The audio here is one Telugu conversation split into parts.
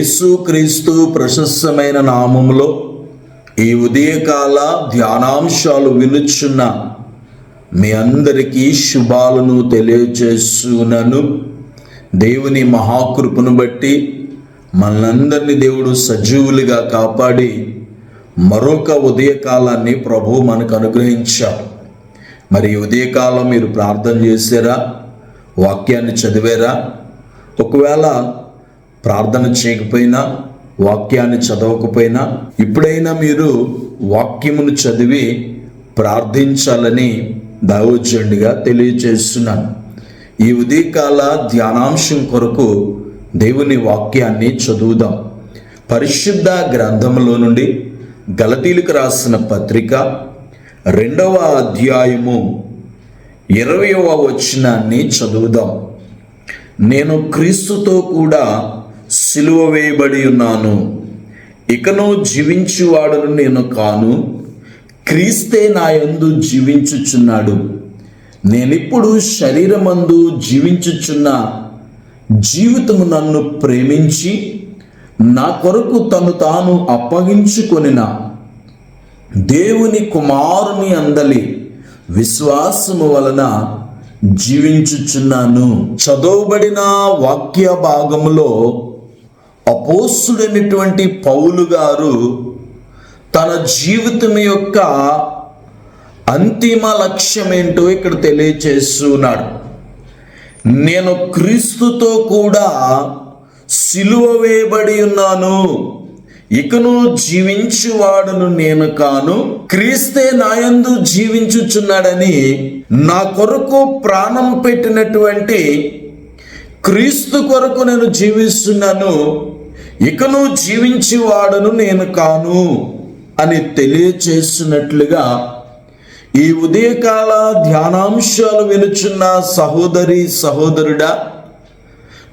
యేసుక్రీస్తు ప్రశస్తమైన నామములో ఈ ఉదయకాల ధ్యానాంశాలు వినుచున్న మీ అందరికీ శుభాలను తెలియజేస్తున్నాను దేవుని మహాకృపను బట్టి మనందరినీ దేవుడు సజీవులుగా కాపాడి మరొక ఉదయకాలాన్ని ప్రభు మనకు అనుగ్రహించారు మరి ఉదయకాలం మీరు ప్రార్థన చేశారా? వాక్యాన్ని చదివారా? ఒకవేళ ప్రార్థన చేయకపోయినా వాక్యాన్ని చదవకపోయినా ఇప్పుడైనా మీరు వాక్యమును చదివి ప్రార్థించాలని దైవోజ్యుడిగా తెలియజేస్తున్నాను ఈ ఉదయకాల ధ్యానాంశం కొరకు దేవుని వాక్యాన్ని చదువుదాం. పరిశుద్ధ గ్రంథంలో నుండి గలతీలకు రాసిన పత్రిక రెండవ అధ్యాయము ఇరవయవ వచనాన్ని చదువుదాం. నేను క్రీస్తుతో కూడా సిలువ వేయబడి ఉన్నాను. ఇకను జీవించువాడును నేను కాను. క్రీస్తే నా యందు జీవించుచున్నాడు. నేనిప్పుడు శరీరమందు జీవించుచున్న జీవితము నన్ను ప్రేమించి నా కొరకు తను తాను అప్పగించుకొనిన దేవుని కుమారుని అందలి విశ్వాసము వలన జీవించుచున్నాను. చదవబడిన వాక్య భాగములో అపోసుడైనటువంటి పౌలు గారు తన జీవితం యొక్క అంతిమ లక్ష్యం ఏంటో ఇక్కడ తెలియచేస్తున్నాడు నేను క్రీస్తుతో కూడా సిలువ వేయబడి ఉన్నాను. ఇకను జీవించువాడును నేను కాను. క్రీస్తే నాయందు జీవించుచున్నాడని నా కొరకు ప్రాణం పెట్టినటువంటి క్రీస్తు కొరకు నేను జీవిస్తున్నాను ఇకను జీవించేవాడను నేను కాను అని తెలియచేస్తున్నట్లుగా ఈ ఉదయకాల ధ్యానాంశాలు వినుచున్న సహోదరి సహోదరుడా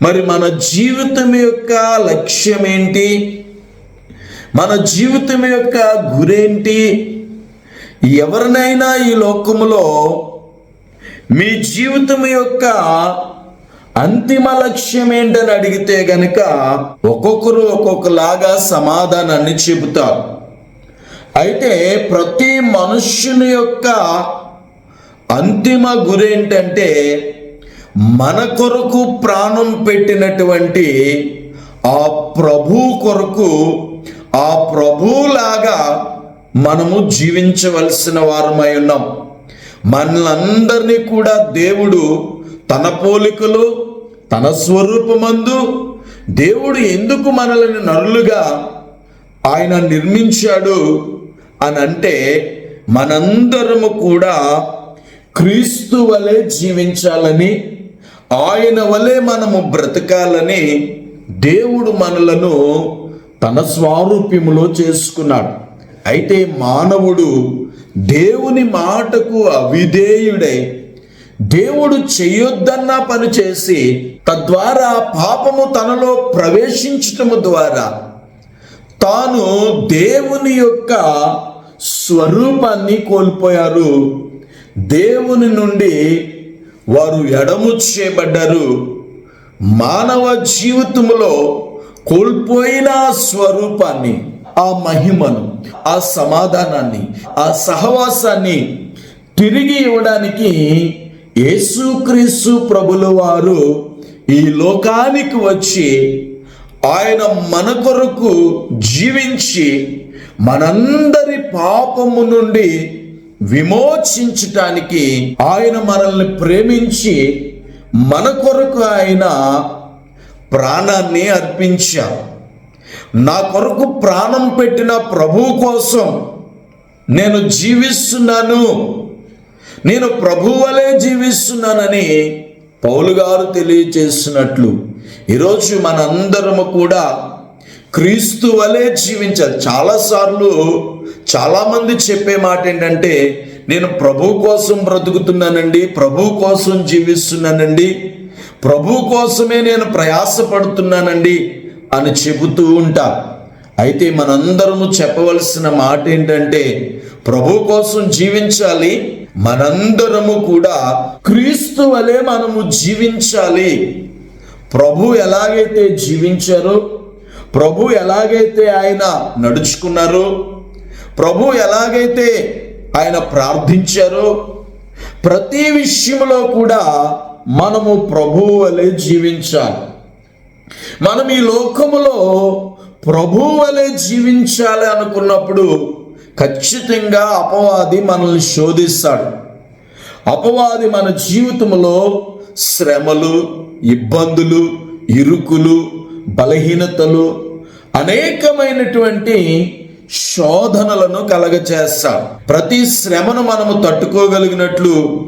మరి మన జీవితం యొక్క లక్ష్యం ఏంటి మన జీవితం యొక్క గురేంటి? ఎవరినైనా ఈ లోకములో మీ జీవితం యొక్క అంతిమ లక్ష్యం ఏంటని అడిగితే గనక ఒక్కొక్కరు ఒక్కొక్కలాగా సమాధానాన్ని చెబుతారు. అయితే ప్రతి మనుష్యుని యొక్క అంతిమ గురి ఏంటంటే మన కొరకు ప్రాణం పెట్టినటువంటి ఆ ప్రభు కొరకు ఆ ప్రభులాగా మనము జీవించవలసిన వారమై ఉన్నాం. మనలందరినీ కూడా దేవుడు తన పోలికలు తన స్వరూపమందు దేవుడు ఎందుకు మనలను నరులుగా ఆయన నిర్మించాడు అని అంటే మనందరము కూడా క్రీస్తు వలె జీవించాలని ఆయన వలె మనము బ్రతకాలని దేవుడు మనలను తన స్వారూప్యములో చేసుకున్నాడు. అయితే మానవుడు దేవుని మాటకు అవిధేయుడై దేవుడు చేయొద్దన్న పని చేసి తద్వారా పాపము తనలో ప్రవేశించటము ద్వారా తాను దేవుని యొక్క స్వరూపాన్ని కోల్పోయారు. దేవుని నుండి వారు ఎడము చేయబడ్డారు. మానవ జీవితంలో కోల్పోయిన స్వరూపాన్ని ఆ మహిమను ఆ సమాధానాన్ని ఆ సహవాసాన్ని తిరిగి ఇవ్వడానికి యేసుక్రీస్తు ప్రభుల వారు ఈ లోకానికి వచ్చి ఆయన మన కొరకు జీవించి మనందరి పాపము నుండి విమోచించటానికి ఆయన మనల్ని ప్రేమించి మన కొరకు ఆయన ప్రాణాన్ని అర్పించారు. నా కొరకు ప్రాణం పెట్టిన ప్రభు కోసం నేను జీవిస్తున్నాను. నేను ప్రభు వలె జీవిస్తున్నానని పౌలు గారు ఈరోజు మనందరము కూడా క్రీస్తు వలె జీవించాలి. చాలాసార్లు చాలామంది చెప్పే మాట ఏంటంటే నేను ప్రభు కోసం బ్రతుకుతున్నానండి ప్రభు కోసం జీవిస్తున్నానండి ప్రభు కోసమే నేను ప్రయాసపడుతున్నానండి అని చెబుతూ ఉంటా. అయితే మనందరము చెప్పవలసిన మాట ఏంటంటే ప్రభు కోసం జీవించాలి. మనందరము కూడా క్రీస్తు వలె మనము జీవించాలి. ప్రభు ఎలాగైతే జీవించారో ప్రభు ఎలాగైతే ఆయన నడుచుకున్నారో ప్రభు ఎలాగైతే ఆయన ప్రార్థించారో ప్రతి విషయంలో కూడా మనము ప్రభువు వలె జీవించాలి. మనం ఈ లోకములో ప్రభు వలె జీవించాలి అనుకున్నప్పుడు ఖచ్చితంగా అపవాది మనల్ని శోధిస్తాడు. అపవాది మన జీవితంలో శ్రమలు ఇబ్బందులు ఇరుకులు బలహీనతలు అనేకమైనటువంటి శోధనలను కలగచేస్తాడు. ప్రతి శ్రమను మనము తట్టుకోగలిగినట్లు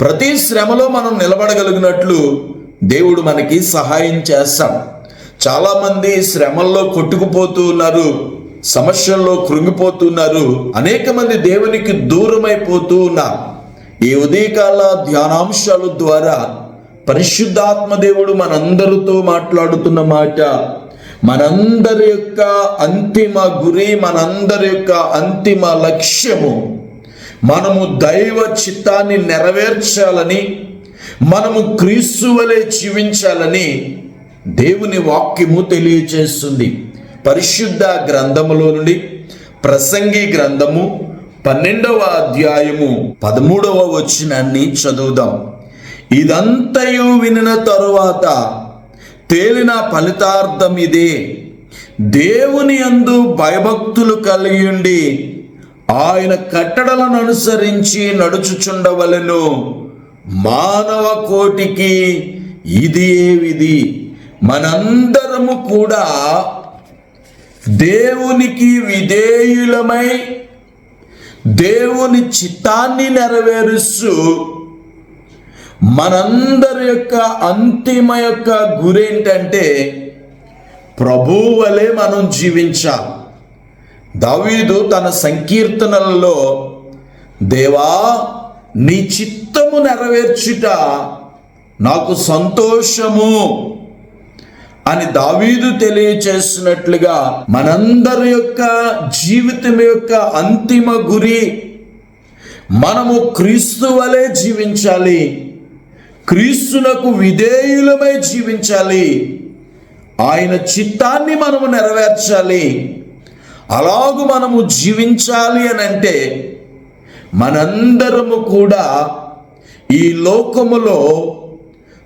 ప్రతి శ్రమలో మనం నిలబడగలిగినట్లు దేవుడు మనకి సహాయం చేస్తాడు. చాలామంది శ్రమల్లో కొట్టుకుపోతూ ఉన్నారు. సమస్యల్లో కృంగిపోతున్నారు. అనేక మంది దేవునికి దూరమైపోతూ ఉన్నారు. ఈ ఉదయకాల ధ్యానాంశాల ద్వారా పరిశుద్ధాత్మ దేవుడు మనందరితో మాట్లాడుతున్న మాట మనందరి యొక్క అంతిమ గురి మనందరి యొక్క అంతిమ లక్ష్యము మనము దైవ చిత్తాన్ని నెరవేర్చాలని మనము క్రీస్తు వలె జీవించాలని దేవుని వాక్యము తెలియచేస్తుంది. పరిశుద్ధ గ్రంథములో నుండి ప్రసంగి గ్రంథము పన్నెండవ అధ్యాయము పదమూడవ వచనాన్ని చదువుదాం. ఇదంతయు వినిన తరువాత తేలిన ఫలితార్థం ఇదే. దేవుని అందు భయభక్తులు కలిగి ఉండి ఆయన కట్టడలను అనుసరించి నడుచుచుండవలెను. మానవ కోటికి ఇది ఏ విధి. మనందరము కూడా దేవునికి విధేయులమై దేవుని చిత్తాన్ని నెరవేరుస్తూ మనందరి యొక్క అంతిమ యొక్క గురి ఏంటంటే ప్రభువు వలె మనం జీవించాం దావీదు తన సంకీర్తనలలో దేవా నీ చిత్తము నెరవేర్చుట నాకు సంతోషము. అని దావీదు తెలియచేసినట్లుగా మనందరి యొక్క జీవితం యొక్క అంతిమ గురి మనము క్రీస్తు వలె జీవించాలి. క్రీస్తునకు విధేయులమై జీవించాలి. ఆయన చిత్తాన్ని మనము నెరవేర్చాలి. అలాగు మనము జీవించాలి అని అంటే మనందరము కూడా ఈ లోకములో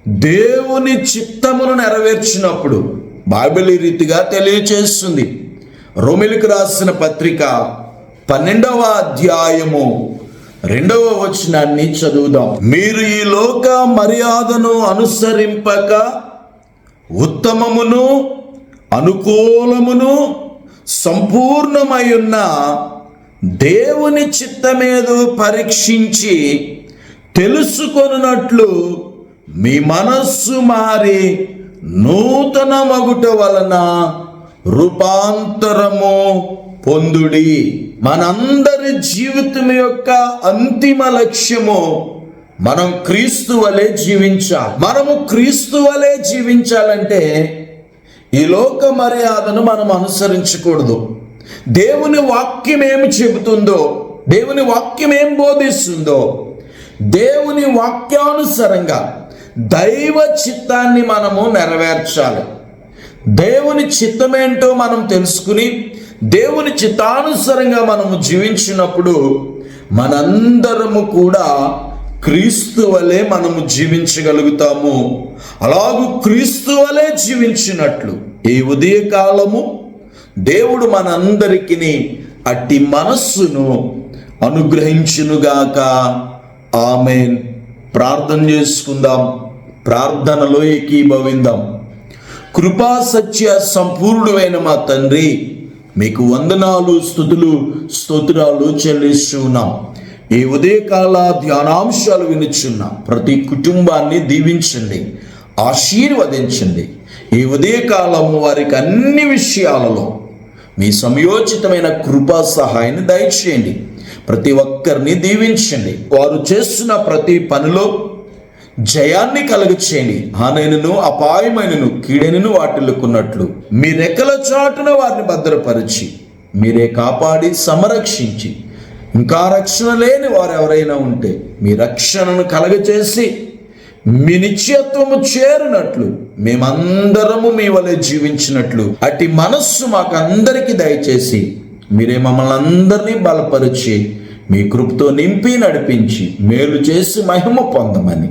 దేవుని చిత్తమును నెరవేర్చినప్పుడు బైబిల్ ఈ రీతిగా తెలియచేస్తుంది. రోమిలికి రాసిన పత్రిక పన్నెండవ అధ్యాయము రెండవ వచనాన్ని చదువుదాం. మీరు ఈ లోక మర్యాదను అనుసరింపక ఉత్తమమును అనుకూలమును సంపూర్ణమయున్న దేవుని చిత్తమేదో పరీక్షించి తెలుసుకొనున్నట్లు మీ మనస్సు మారి నూతన మగుట వలన రూపాంతరము పొందుడి. మనందరి జీవితం యొక్క అంతిమ లక్ష్యము మనం క్రీస్తు వలె జీవించాలి. మనము క్రీస్తు వలె జీవించాలంటే ఈ లోక మర్యాదను మనం అనుసరించకూడదు. దేవుని వాక్యం ఏమి చెబుతుందో దేవుని వాక్యం ఏం బోధిస్తుందో దేవుని వాక్యానుసరంగా దైవ చిత్తాన్ని మనము నెరవేర్చాలి. దేవుని చిత్తమేంటో మనం తెలుసుకుని దేవుని చిత్తానుసారంగా మనము జీవించినప్పుడు మనందరము కూడా క్రీస్తు వలె మనము జీవించగలుగుతాము. అలాగూ క్రీస్తు వలె జీవించినట్లు. ఈ ఉదయకాలము దేవుడు మనందరికీ అట్టి మనస్సును అనుగ్రహించునుగాక. ఆమెన్. ప్రార్థన చేసుకుందాం. ప్రార్థనలో ఏకీభవిందాం. కృపా సత్య సంపూర్ణమైన మా తండ్రి మీకు వందనాలు స్థుతులు స్తోత్రాలు చెల్లిస్తున్నాం. ఈ ఉదయకాల ధ్యానాంశాలు వినుచున్నాం ప్రతి కుటుంబాన్ని దీవించండి ఆశీర్వదించండి. ఈ ఉదయకాలము వారికి అన్ని విషయాలలో మీ సమయోచితమైన కృపా సహాయాన్ని దయచేయండి. ప్రతి ఒక్కరిని దీవించండి. వారు చేస్తున్న ప్రతి పనిలో జయాన్ని కలుగచేయండి. హానైనను అపాయమైనను కీడైనను వాటిల్లుకున్నట్లు. మీ రెక్కల చాటున వారిని భద్రపరిచి మీరే కాపాడి సంరక్షించి. ఇంకా రక్షణ లేని వారు ఎవరైనా ఉంటే మీ రక్షణను కలగచేసి మీ నిశ్చయత్వము చేరినట్లు మేమందరము మీ వలె జీవించినట్లు. అటు మనస్సు మాకు అందరికీ దయచేసి మీరే మమ్మల్ని అందరినీ బలపరిచి మీ కృపతో నింపి నడిపించి మేలు చేసి మహిమ పొందమని.